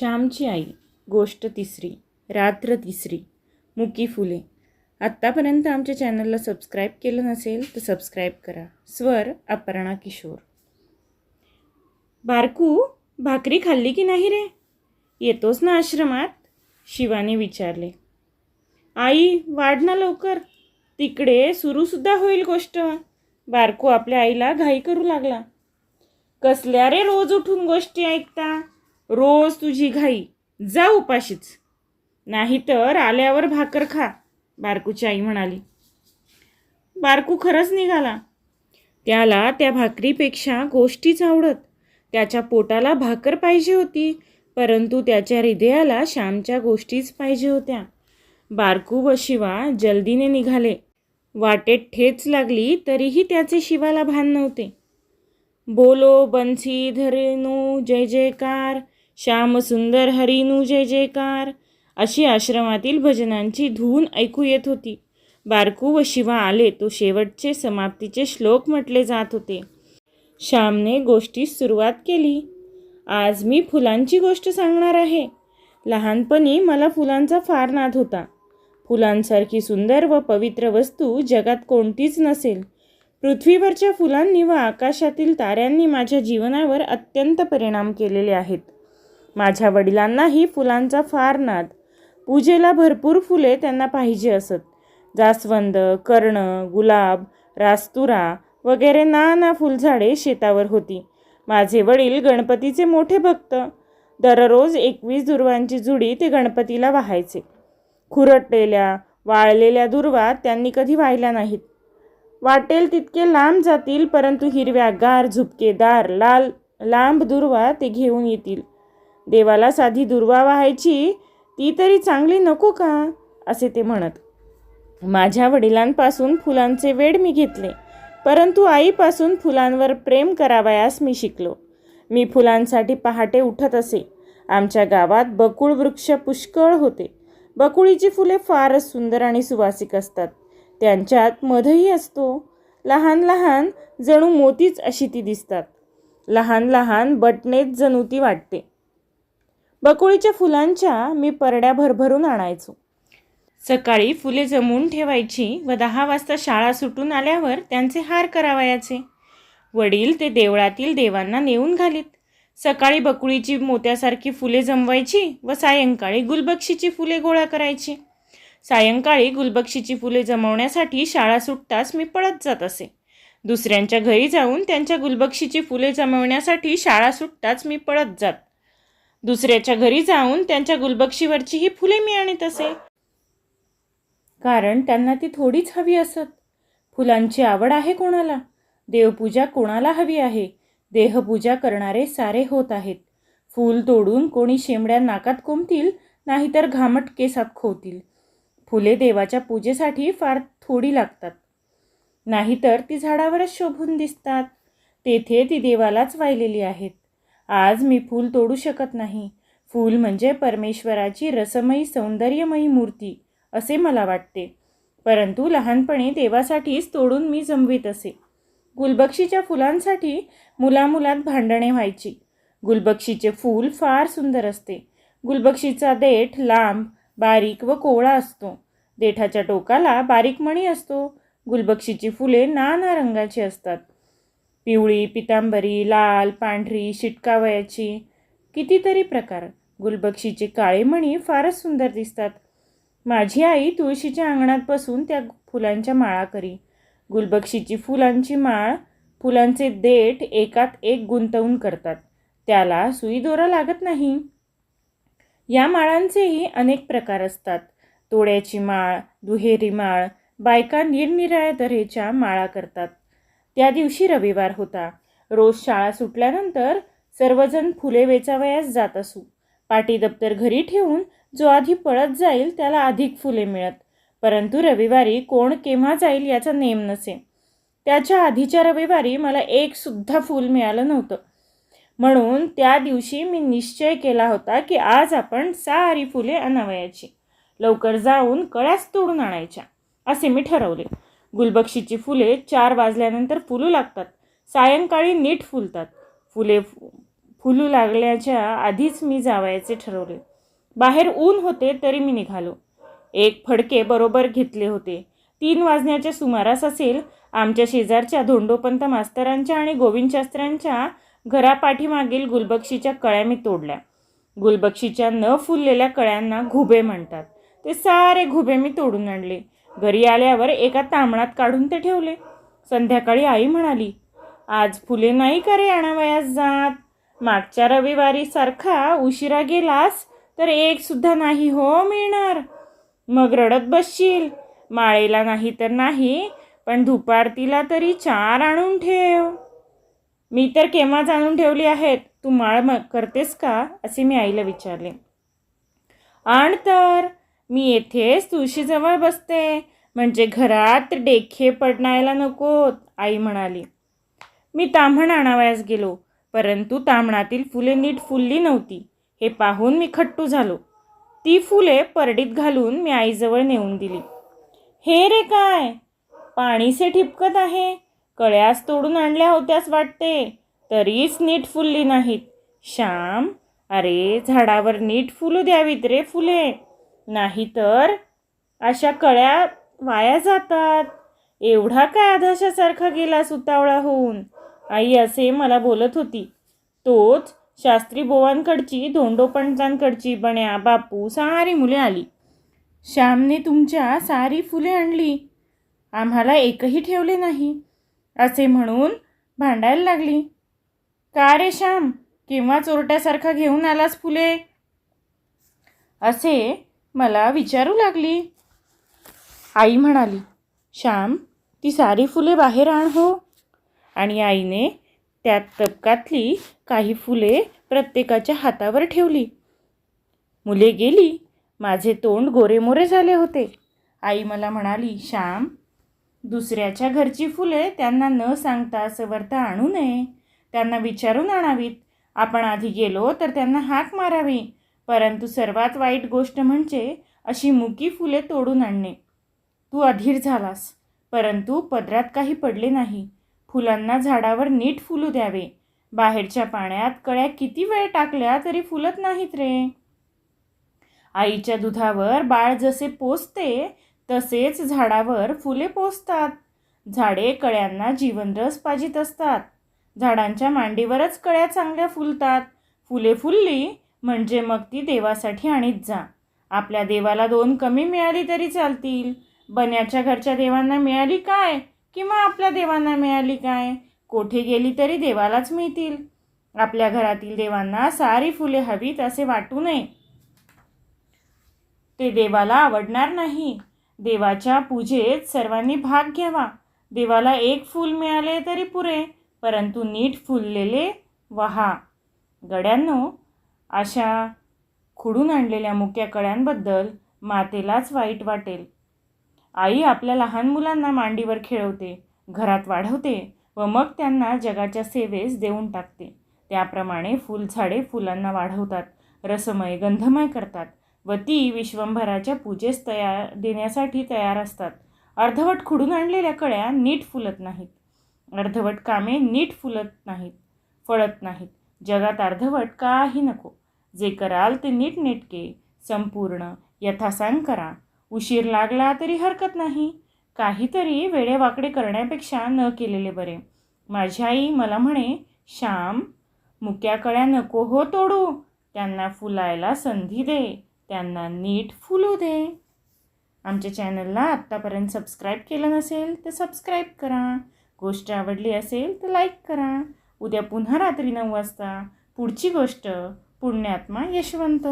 श्यामची आई गोष्ट तिसरी रात्र तिसरी मुकी फुले. आत्तापर्यंत आमच्या चॅनलला सबस्क्राईब केलं नसेल तर सबस्क्राईब करा. स्वर अपर्णा किशोर. बारकू भाकरी खाल्ली की नाही रे? येतोस ना आश्रमात? शिवाने विचारले. आई वाढ ना लवकर. तिकडे सुरूसुद्धा होईल गोष्ट. बारकू आपल्या आईला घाई करू लागला. कसल्या रे रोज उठून गोष्टी ऐकता? रोज तुझी घाई. जा उपाशीच. नाहीतर आल्यावर भाकर खा बारकूची आई म्हणाली. बारकू खरंच निघाला. त्याला त्या भाकरीपेक्षा गोष्टीच आवडत. त्याच्या पोटाला भाकर पाहिजे होती परंतु त्याच्या हृदयाला श्यामच्या गोष्टीच पाहिजे होत्या. बारकू व शिवा जल्दीने निघाले. वाटेत ठेच लागली तरीही त्याचे शिवाला भान नव्हते. बोलो बन्सी धरेनो जय जयकार श्याम सुंदर हरिनू जय जयकार. अशी आश्रमातील भजनांची धून ऐकू येत होती. बारकू व शिवा आले तो शेवटचे समाप्तीचे श्लोक म्हटले जात होते. श्यामने गोष्टीस सुरुवात केली. आज मी फुलांची गोष्ट सांगणार आहे. लहानपणी मला फुलांचा फार नाद होता. फुलांसारखी सुंदर व पवित्र वस्तू जगात कोणतीच नसेल. पृथ्वीवरच्या फुलांनी व आकाशातील ताऱ्यांनी माझ्या जीवनावर अत्यंत परिणाम केलेले आहेत. माझ्या वडिलांनाही फुलांचा फार नाद. पूजेला भरपूर फुले त्यांना पाहिजे असत. जास्वंद कर्ण गुलाब रास्तुरा वगैरे नाना फुलझाडे शेतावर होती. माझे वडील गणपतीचे मोठे भक्त. दररोज एकवीस दुर्वांची जुडी ते गणपतीला वाहायचे. खुरटलेल्या वाळलेल्या दुर्वा त्यांनी कधी वाहिल्या नाहीत. वाटेल तितके लांब जातील परंतु हिरव्या गार झुपकेदार लाल लांब दुर्वा ते घेऊन येतील. देवाला साधी दुर्वा व्हायची ती तरी चांगली नको का? असे ते म्हणत. माझ्या वडिलांपासून फुलांचे वेड मी घेतले परंतु आईपासून फुलांवर प्रेम करावयास मी शिकलो. मी फुलांसाठी पहाटे उठत असे. आमच्या गावात बकुळ वृक्ष पुष्कळ होते. बकुळीची फुले फारच सुंदर आणि सुवासिक असतात. त्यांच्यात मधही असतो. लहान लहान जणू मोतीच अशी ती दिसतात. लहान लहान बटणेच जणू ती वाटते. बकुळीच्या फुलांच्या मी परड्या भरभरून आणायचो. सकाळी फुले जमवून ठेवायची व दहा वाजता शाळा सुटून आल्यावर त्यांचे हार करावयाचे. वडील ते देवळातील देवांना नेऊन घालीत. सकाळी बकुळीची मोत्यासारखी फुले जमवायची व सायंकाळी गुलबक्षीची फुले गोळा करायची. सायंकाळी गुलबक्षीची फुले जमवण्यासाठी शाळा सुटताच मी पळत जात असे. दुसऱ्यांच्या घरी जाऊन त्यांच्या गुलबक्षीची फुले जमवण्यासाठी शाळा सुटताच मी पळत जात. दुसऱ्याच्या घरी जाऊन त्यांच्या गुलबक्षीवरची ही फुले मी आणीत असे. कारण त्यांना ती थोडीच हवी असत. फुलांची आवड आहे कोणाला? देवपूजा कोणाला हवी आहे? देहपूजा करणारे सारे होत आहेत. फूल तोडून कोणी शेंबड्या नाकात कोंबतील नाहीतर घामट केसात खोवतील. फुले देवाच्या पूजेसाठी फार थोडी लागतात. नाहीतर ती झाडावरच शोभून दिसतात. तेथे ती देवालाच वाहिलेली आहेत. आज मी फूल तोडू शकत नाही. फूल म्हणजे परमेश्वराची रसमयी सौंदर्यमयी मूर्ती असे मला वाटते. परंतु लहानपणी देवासाठीच तोडून मी जमवीत असे. गुलबक्षीच्या फुलांसाठी मुलामुलात भांडणे व्हायची. गुलबक्षीचे फूल फार सुंदर असते. गुलबक्षीचा देठ लांब बारीक व कोवळा असतो. देठाच्या टोकाला बारीक मणी असतो. गुलबक्षीची फुले नाना रंगाची असतात. पिवळी पितांबरी लाल पांढरी शिटकावयाची. कितीतरी प्रकार. गुलबक्षीचे काळे मणी फारच सुंदर दिसतात. माझी आई तुळशीच्या अंगणात बसून त्या फुलांच्या माळा करी. गुलबक्षीची फुलांची माळ फुलांचे देठ एकात एक गुंतवून करतात. त्याला सुई दोरा लागत नाही. या माळांचेही अनेक प्रकार असतात. तोड्याची माळ दुहेरी माळ बायका निरनिराळ्या तऱ्हेच्या माळा करतात. त्या दिवशी रविवार होता. रोज शाळा सुटल्यानंतर सर्वजण फुले वेचावयास जात असू. पाटी दप्तर घरी ठेवून जो आधी पळत जाईल त्याला अधिक फुले मिळत. परंतु रविवारी कोण केव्हा जाईल याचा नेम नसे. त्याच्या आधीच्या रविवारी मला एक सुद्धा फूल मिळालं नव्हतं. म्हणून त्या दिवशी मी निश्चय केला होता की आज आपण सारी फुले आणावयाची. लवकर जाऊन कळ्याच तोडून आणायच्या असे मी ठरवले. गुलबक्षीची फुले चार वाजल्यानंतर फुलू लागतात. सायंकाळी नीट फुलतात. फुले फुलू लागल्याच्या आधीच मी जावायचे ठरवले. बाहेर ऊन होते तरी मी निघालो. एक फडके बरोबर घेतले होते. तीन वाजण्याच्या सुमारास असेल आमच्या शेजारच्या धोंडोपंत मास्तरांच्या आणि गोविंदशास्त्रांच्या घरापाठीमागील गुलबक्षीच्या कळ्या मी तोडल्या. गुलबक्षीच्या न फुललेल्या कळ्यांना घुबे म्हणतात. ते सारे घुबे मी तोडून आणले. घरी आल्यावर एका तांबणात काढून ते ठेवले. संध्याकाळी आई म्हणाली आज फुले नाही का रे आणावयास जात? मागच्या रविवारी सारखा उशिरा गेलास तर एक सुद्धा नाही हो मिळणार. मग रडत बसशील. माळेला नाही तर नाही पण धुपारतीला तरी चार आणून ठेव. मी तर केव्हाच आणून ठेवली आहेत? तू माळ म करतेस का? असे मी आईला विचारले. आण तर. मी येथेच तुळशीजवळ बसते. म्हणजे घरात डेखे पडणायला नकोत आई म्हणाली. मी ताम्हण आणावयास गेलो परंतु ताम्हणातील फुले नीट फुलली नव्हती. हे पाहून मी खट्टू झालो. ती फुले परडीत घालून मी आईजवळ नेऊन दिली. हे रे काय? पाणीसे ठिपकत आहे. कळ्यास तोडून आणल्या होत्यास वाटते. तरीच नीट फुलली नाहीत. श्याम अरे झाडावर नीट फुलू द्यावीत रे फुले. नाहीतर अशा कळ्या वाया जातात. एवढा काय आधाशासारखा गेला सुतावळा होऊन आई असे मला बोलत होती. तोच शास्त्री बोवांकडची धोंडोपंतांकडची बण्या बापू सारी मुले आली. श्यामने तुमच्या सारी फुले आणली. आम्हाला एकही ठेवले नाही असे म्हणून भांडायला लागली. का रे श्याम? केव्हा चोरट्यासारखा घेऊन आलास फुले? असे मला विचारू लागली. आई म्हणाली श्याम ती सारी फुले बाहेर आण हो. आणि आईने त्यात तबकातली काही फुले प्रत्येकाच्या हातावर ठेवली. मुले गेली माझे तोंड गोरेमोरे झाले होते. आई मला म्हणाली श्याम दुसऱ्याच्या घरची फुले त्यांना न सांगता सवरता आणू नये. त्यांना विचारून आणावीत. आपण आधी गेलो तर त्यांना हाक मारावी. परंतु सर्वात वाईट गोष्ट म्हणजे अशी मुकी फुले तोडून आणणे. तू अधीर झालास परंतु पदरात काही पडले नाही. फुलांना झाडावर नीट फुलू द्यावे. बाहेरच्या पाण्यात कळ्या किती वेळ टाकल्या तरी फुलत नाहीत रे. आईच्या दुधावर बाळ जसे पोचते तसेच झाडावर फुले पोचतात झाडे कळ्यांना जीवनरस पाजित असतात. झाडांच्या मांडीवरच कळ्या चांगल्या फुलतात. फुले फुलली म्हणजे मग ती देवासाठी आणीत जा. आपल्या देवाला दोन कमी मिळाली तरी चालतील. बन्याच्या घरच्या देवांना मिळाली काय? किंवा आपल्या देवांना मिळाली काय? कोठे गेली तरी देवालाच मिळतील. आपल्या घरातील देवांना सारी फुले हवीत असे वाटू नये. ते देवाला आवडणार नाही. देवाच्या पूजेत सर्वांनी भाग घ्यावा. देवाला एक फूल मिळाले तरी पुरे परंतु नीट फुललेले वहा. गड्यांनो अशा खुडून आणलेल्या मुक्या कळ्यांबद्दल मातेलाच वाईट वाटेल. आई आपल्या लहान मुलांना मांडीवर खेळवते घरात वाढवते व मग त्यांना जगाच्या सेवेस देऊन टाकते. त्याप्रमाणे फुलझाडे फुलांना वाढवतात रसमय गंधमय करतात व ती विश्वंभराच्या पूजेस तयार देण्यासाठी तयार असतात. अर्धवट खुडून आणलेल्या कळ्या नीट फुलत नाहीत. अर्धवट कामे नीट फुलत नाहीत फळत नाहीत. जगात अर्धवट काही नको. जे कराल ते नीटनेटके संपूर्ण यथासांग करा. उशीर लागला तरी हरकत नाही. काहीतरी वेडेवाकडे करण्यापेक्षा न केलेले बरे. माझी आई मला म्हणे श्याम मुक्या कळ्या नको हो तोडू. त्यांना फुलायला संधी दे. त्यांना नीट फुलू दे. आमच्या चॅनलला आत्तापर्यंत सबस्क्राईब केलं नसेल तर सबस्क्राईब करा. गोष्ट आवडली असेल तर लाईक करा. उद्या पुन्हा रात्री नऊ वाजता पुढची गोष्ट पुण्यात्मा यशवंत?